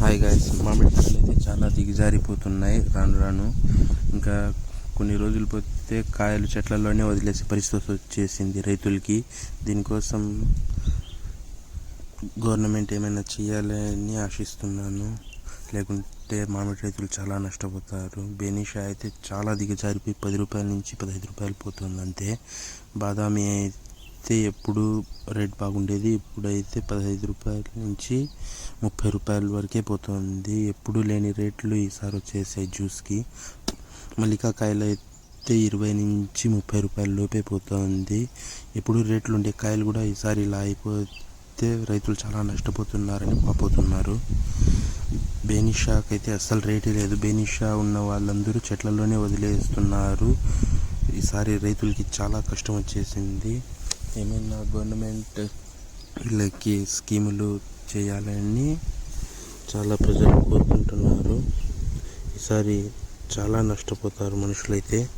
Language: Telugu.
హాయ్ గాయస్ మామిడి పండ్లు అయితే చాలా దిగజారిపోతున్నాయి. రాను రాను. ఇంకా కొన్ని రోజులు పోతే కాయలు చెట్లలోనే వదిలేసే పరిస్థితి వచ్చేసింది రైతులకి. దీనికోసం గవర్నమెంట్ ఏమైనా చేయాలని ఆశిస్తున్నాను. లేకుంటే మామిడి రైతులు చాలా నష్టపోతారు. బెనీషా అయితే చాలా దిగజారిపోయి పది రూపాయల నుంచి పదహైదు రూపాయలు పోతుంది అంతే బాదామి అయితే ఎప్పుడు రేట్ బాగుండేది? ఇప్పుడైతే పదహైదు రూపాయల నుంచి ముప్పై రూపాయల వరకే పోతుంది. ఎప్పుడు లేని రేట్లు ఈసారి వచ్చేసాయి జ్యూస్కి. మల్లికాకాయలు అయితే ఇరవై నుంచి ముప్పై రూపాయల లోపే పోతుంది. ఎప్పుడు రేట్లు ఉండే కాయలు కూడా ఈసారి ఇలా అయిపోతే రైతులు చాలా నష్టపోతున్నారని పాపోతున్నారు బేనిషాకి అయితే అస్సలు రేటే లేదు. బేనిషా ఉన్న వాళ్ళందరూ చెట్లలోనే వదిలేస్తున్నారు. ఈసారి రైతులకి చాలా కష్టం వచ్చేసింది. ఏమైనా గవర్నమెంట్ వీళ్ళకి స్కీములు చేయాలని చాలా ప్రజలు కోరుకుంటున్నారు. ఈసారి చాలా నష్టపోతారు మనుషులైతే.